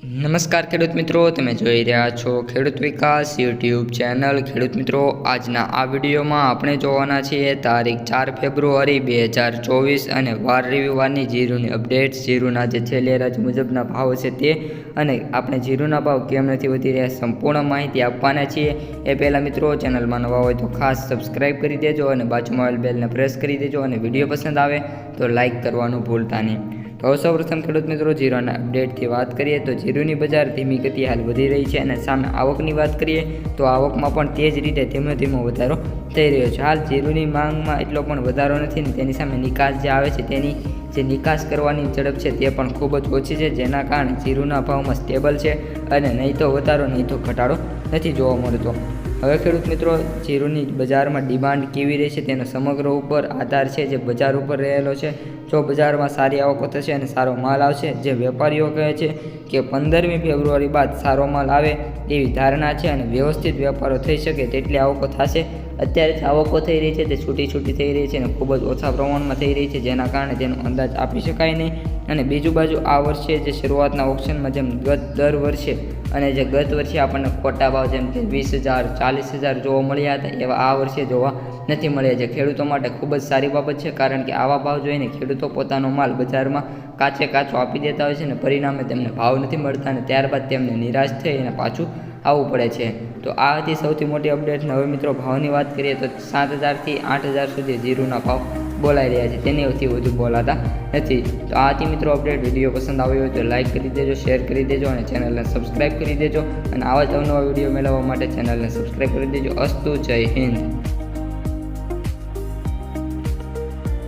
નમસ્કાર ખેડૂત મિત્રો, તમે જોઈ રહ્યા છો ખેડૂત વિકાસ યુટ્યુબ ચેનલ. ખેડૂત મિત્રો, આજના આ વિડીયોમાં આપણે જોવાના છીએ તારીખ ચાર ફેબ્રુઆરી બે હજાર ચોવીસ અને વાર રવિવારની જીરુની અપડેટ્સ. જીરુના જે છેલ્લે રાજ મુજબના ભાવ છે તે અને આપણે જીરુના ભાવ કેમ નથી વધી રહ્યા સંપૂર્ણ માહિતી આપવાના છીએ. એ પહેલાં મિત્રો, ચેનલમાં નવા હોય તો ખાસ સબસ્ક્રાઈબ કરી દેજો અને બાજુમાં બેલને પ્રેસ કરી દેજો અને વીડિયો પસંદ આવે તો લાઇક કરવાનું ભૂલતા નહીં. તો સૌ સૌપ્રથમ ખેડૂત મિત્રો જીરોના અપડેટથી વાત કરીએ તો જીરુની બજાર ધીમી ગતિ હાલ વધી રહી છે અને સામે આવકની વાત કરીએ તો આવકમાં પણ તે જ રીતે ધીમે ધીમો વધારો થઈ રહ્યો છે. હાલ જીરુની માંગમાં એટલો પણ વધારો નથી ને તેની સામે નિકાસ જે આવે છે તેની જે નિકાસ કરવાની ઝડપ છે તે પણ ખૂબ જ ઓછી છે, જેના કારણે જીરુના ભાવમાં સ્ટેબલ છે અને નહીં તો વધારો, નહીં તો ઘટાડો નથી જોવા મળતો. હવે ખેડૂત મિત્રો, જીરુની બજારમાં ડિમાન્ડ કેવી રહેશે તેનો સમગ્ર ઉપર આધાર છે જે બજાર ઉપર રહેલો છે. જો બજારમાં સારી આવકો થશે અને સારો માલ આવશે, જે વેપારીઓ કહે છે કે પંદરમી ફેબ્રુઆરી બાદ સારો માલ આવે એવી ધારણા છે અને વ્યવસ્થિત વેપારો થઈ શકે તેટલી આવકો થશે. અત્યારે આવકો થઈ રહી છે તે છૂટી છૂટી થઈ રહી છે અને ખૂબ જ ઓછા પ્રમાણમાં થઈ રહી છે, જેના કારણે તેનો અંદાજ આપી શકાય નહીં. અને બીજું બાજુ આ વર્ષે જે શરૂઆતના ઓપ્શનમાં જેમ ગત દર વર્ષે અને જે ગત વર્ષે આપણને ખોટા ભાવ જેમ કે વીસ હજાર, ચાલીસ હજાર જોવા મળ્યા હતા, એવા આ વર્ષે જોવા નથી મળ્યા જે ખેડૂતો માટે ખૂબ જ સારી બાબત છે, કારણ કે આવા ભાવ જોઈને ખેડૂતો પોતાનો માલ બજારમાં કાચે કાચો આપી દેતા હોય છે અને પરિણામે તેમને ભાવ નથી મળતા અને ત્યારબાદ તેમને નિરાશ થઈ અને પાછું આવવું પડે છે. તો આ હતી સૌથી મોટી અપડેટ હવે મિત્રો ભાવની વાત કરીએ તો સાત હજારથી આઠ હજાર સુધી જીરુના ભાવ બોલાઈ રહ્યા છે. તેનીથી વધુ બોલાતા નથી. તો આ હતી મિત્રો અપડેટ વીડિયો પસંદ આવ્યો હોય તો લાઇક કરી દેજો શેર કરી દેજો અને ચેનલને સબસ્ક્રાઈબ કરી દેજો. અને આવા જ અવનવા વીડિયો મેળવવા માટે ચેનલને સબસ્ક્રાઈબ કરી દેજો. અસ્તુ જય હિન્દ.